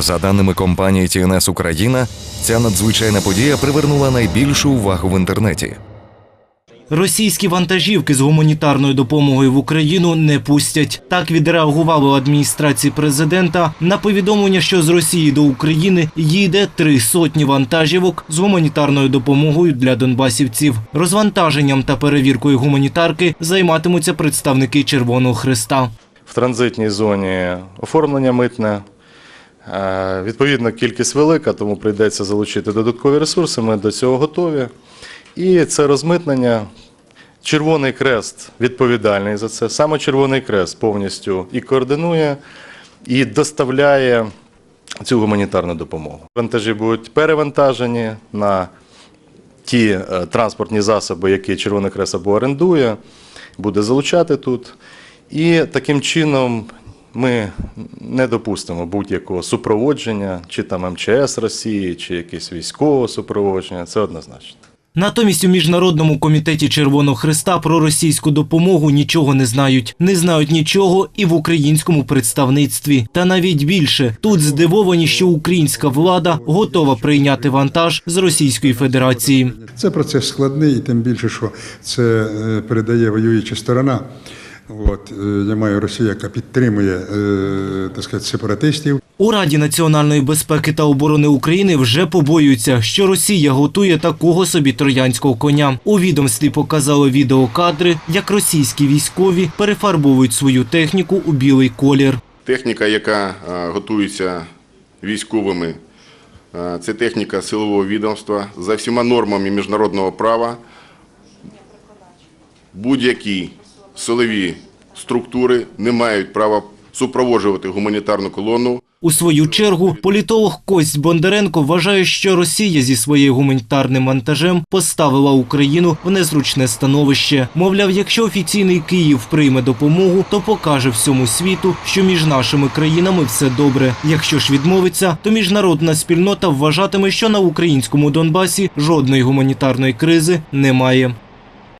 За даними компанії TNS Україна, ця надзвичайна подія привернула найбільшу увагу в інтернеті. Російські вантажівки з гуманітарною допомогою в Україну не пустять. Так відреагували у адміністрації президента на повідомлення, що з Росії до України їде три сотні вантажівок з гуманітарною допомогою для донбасівців. Розвантаженням та перевіркою гуманітарки займатимуться представники Червоного Христа. в транзитній зоні оформлення митне. Е, Відповідно, кількість велика, тому прийдеться залучити додаткові ресурси. Ми до цього готові. І це розмитнення. Червоний Крест відповідальний за це. Саме Червоний Крест повністю і координує, і доставляє цю гуманітарну допомогу. Вантажі будуть перевантажені на ті е, транспортні засоби, які Червоний Хрест або орендує, буде залучати тут. І таким чином ми не допустимо будь-якого супроводження, чи там МЧС Росії, чи якесь військове супроводження. Це однозначно. Натомість у міжнародному комітеті Червоного Христа про російську допомогу нічого не знають. Не знають нічого і в українському представництві. Та навіть більше тут здивовані, що українська влада готова прийняти вантаж з Російської Федерації. Це процес складний, і тим більше, що це е, передає воююча сторона. От, е, я маю Росію, яка підтримує е, так сказати, сепаратистів. У Раді національної безпеки та оборони України вже побоюються, що Росія готує такого собі троянського коня. У відомстві показали відеокадри, як російські військові перефарбовують свою техніку у білий колір. Техніка, яка е, готується військовими, це техніка силового відомства за всіма нормами міжнародного права. Будь-які силові структури не мають права супроводжувати гуманітарну колону У свою чергу політолог Кость Бондаренко вважає, що Росія зі своїм гуманітарним вантажем поставила Україну в незручне становище. Мовляв, якщо офіційний Київ прийме допомогу, то покаже всьому світу, що між нашими країнами все добре. Якщо ж відмовиться, то міжнародна спільнота вважатиме, що на українському Донбасі жодної гуманітарної кризи немає.